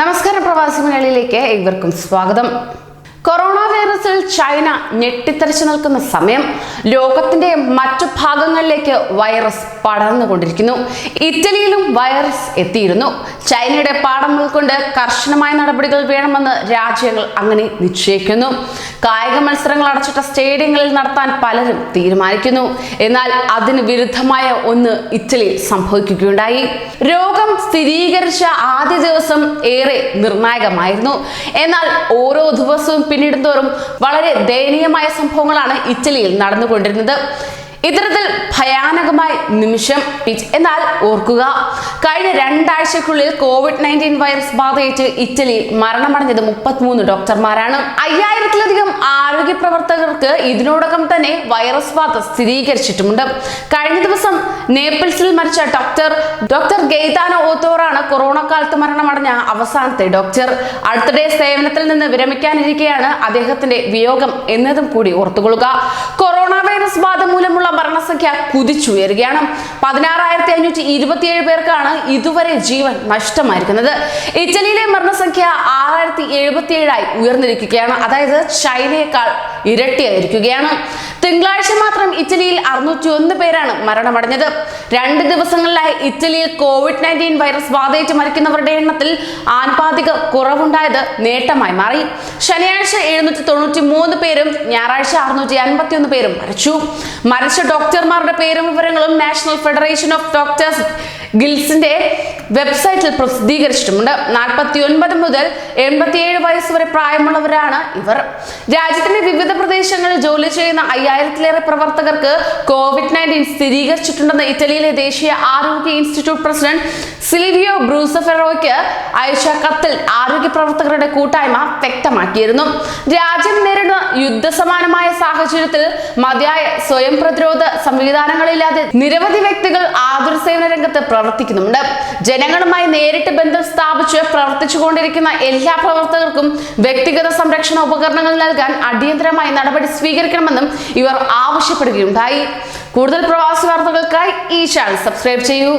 നമസ്കാരം പ്രവാസി മലയാളിയിലേക്ക് ഏവർക്കും സ്വാഗതം. കൊറോണ വൈറസിൽ ചൈന ഞെട്ടിത്തെറിച്ചു നിൽക്കുന്ന സമയം ലോകത്തിന്റെ മറ്റു ഭാഗങ്ങളിലേക്ക് വൈറസ് പടർന്നുകൊണ്ടിരിക്കുന്നു. ഇറ്റലിയിലും വൈറസ് എത്തിയിരുന്നു. ചൈനയുടെ പാഠം ഉൾക്കൊണ്ട് കർശനമായ നടപടികൾ വേണമെന്ന് രാജ്യങ്ങൾ അങ്ങനെ നിശ്ചയിക്കുന്നു. കായിക മത്സരങ്ങൾ അടച്ചിട്ട സ്റ്റേഡിയങ്ങളിൽ നടത്താൻ പലരും തീരുമാനിക്കുന്നു. എന്നാൽ അതിന് വിരുദ്ധമായ ഒന്ന് ഇറ്റലിയിൽ സംഭവിക്കുകയുണ്ടായി. രോഗം സ്ഥിരീകരിച്ച ആദ്യ ദിവസം ഏറെ നിർണായകമായിരുന്നു. എന്നാൽ ഓരോ ദിവസവും പിന്നിടുന്തോറും വളരെ ദയനീയമായ സംഭവങ്ങളാണ് ഇറ്റലിയിൽ നടന്നുകൊണ്ടിരുന്നത്. ഇത്തരത്തിൽ ഭയാനകമായ നിമിഷം പിച്ച്. എന്നാൽ ഓർക്കുക കഴിഞ്ഞ രണ്ടാഴ്ചക്കുള്ളിൽ കോവിഡ് നയന്റീൻ വൈറസ് ബാധയേറ്റ് ഇറ്റലിയിൽ മരണമടഞ്ഞത് മുപ്പത്തിമൂന്ന് ഡോക്ടർമാരാണ്. അയ്യായിരത്തിലധികം ആരോഗ്യ പ്രവർത്തകർക്ക് ഇതിനോടകം തന്നെ വൈറസ് ബാധ സ്ഥിരീകരിച്ചിട്ടുമുണ്ട്. കഴിഞ്ഞ ദിവസം നേപ്പിൾസിൽ മരിച്ച ഡോക്ടർ ഡോക്ടർ ഗെയ്താനോ ഓത്തോറാണ് കൊറോണ കാലത്ത് മരണമടഞ്ഞ അവസാനത്തെ ഡോക്ടർ. അടുത്തിടെ സേവനത്തിൽ നിന്ന് വിരമിക്കാനിരിക്കെയാണ് അദ്ദേഹത്തിന്റെ വിയോഗം എന്നതും കൂടി ഓർത്തുകൊള്ളുക. കൊറോണ വൈറസ് ബാധ മൂലമുള്ള മരണസംഖ്യ കുതിച്ചുയരുകയാണ്. പതിനാറായിരത്തി അഞ്ഞൂറ്റി ഇരുപത്തിയേഴ് പേർക്കാണ് ഇതുവരെ ജീവൻ നഷ്ടമായിരിക്കുന്നത്. ഇറ്റലിയിലെ മരണസംഖ്യ ആറായിരത്തി എഴുപത്തിയേഴായി ഉയർന്നിരിക്കുകയാണ്. അതായത് ചൈനയേക്കാൾ ഇരട്ടിയായിരിക്കുകയാണ്. തിങ്കളാഴ്ച മാത്രം ഇറ്റലിയിൽ അറുന്നൂറ്റി ഒന്ന് പേരാണ് മരണമടഞ്ഞത്. രണ്ട് ദിവസങ്ങളിലായി ഇറ്റലിയിൽ കോവിഡ് നയന്റീൻ വൈറസ് ബാധയേറ്റ് മരിക്കുന്നവരുടെ എണ്ണത്തിൽ ആനുപാതിക കുറവുണ്ടായത് നേട്ടമായി മാറി. ശനിയാഴ്ച എഴുന്നൂറ്റി തൊണ്ണൂറ്റി മൂന്ന് പേരും ഞായറാഴ്ച അറുന്നൂറ്റി അൻപത്തി ഒന്ന് പേരും മരിച്ചു. മരിച്ച ഡോക്ടർമാരുടെ പേരും വിവരങ്ങളും നാഷണൽ ഫെഡറേഷൻ ഓഫ് ഡോക്ടേഴ്സ് ഗിൽസിന്റെ വെബ്സൈറ്റിൽ പ്രസിദ്ധീകരിച്ചിട്ടുമുണ്ട്. നാൽപ്പത്തി ഒൻപത് മുതൽ എൺപത്തിയേഴ് വയസ്സ് വരെ പ്രായമുള്ളവരാണ് ഇവർ. രാജ്യത്തിന്റെ വിവിധ പ്രദേശങ്ങളിൽ ജോലി ചെയ്യുന്ന അയ്യായിരത്തിലേറെ പ്രവർത്തകർക്ക് കോവിഡ് നയന്റീൻ സ്ഥിരീകരിച്ചിട്ടുണ്ടെന്ന് ഇറ്റലിയിലെ ദേശീയ ആരോഗ്യ ഇൻസ്റ്റിറ്റ്യൂട്ട് പ്രസിഡന്റ് സിൽവിയോ ബ്രൂസഫെറോയ്ക്ക് അയച്ച കത്തിൽ ആരോഗ്യ പ്രവർത്തകരുടെ കൂട്ടായ്മ വ്യക്തമാക്കിയിരുന്നു. രാജ്യം നേരിടുന്ന യുദ്ധസമാനമായ സാഹചര്യത്തിൽ മതിയായ സ്വയം പ്രതിരോധ സംവിധാനങ്ങളില്ലാതെ നിരവധി വ്യക്തികൾ ആതുര സേവന രംഗത്ത് പ്രവർത്തിക്കുന്നുണ്ട്. ജനങ്ങളുമായി നേരിട്ട് ബന്ധം സ്ഥാപിച്ച് പ്രവർത്തിച്ചുകൊണ്ടിരിക്കുന്ന എല്ലാ പ്രവർത്തകർക്കും വ്യക്തിഗത സംരക്ഷണ ഉപകരണങ്ങൾ നൽകാൻ അടിയന്തരമായി നടപടി സ്വീകരിക്കണമെന്നും ഇവർ ആവശ്യപ്പെടുകയുണ്ടായി. കൂടുതൽ പ്രവാസി വാർത്തകൾക്കായി ഈ ചാനൽ സബ്സ്ക്രൈബ് ചെയ്യൂ.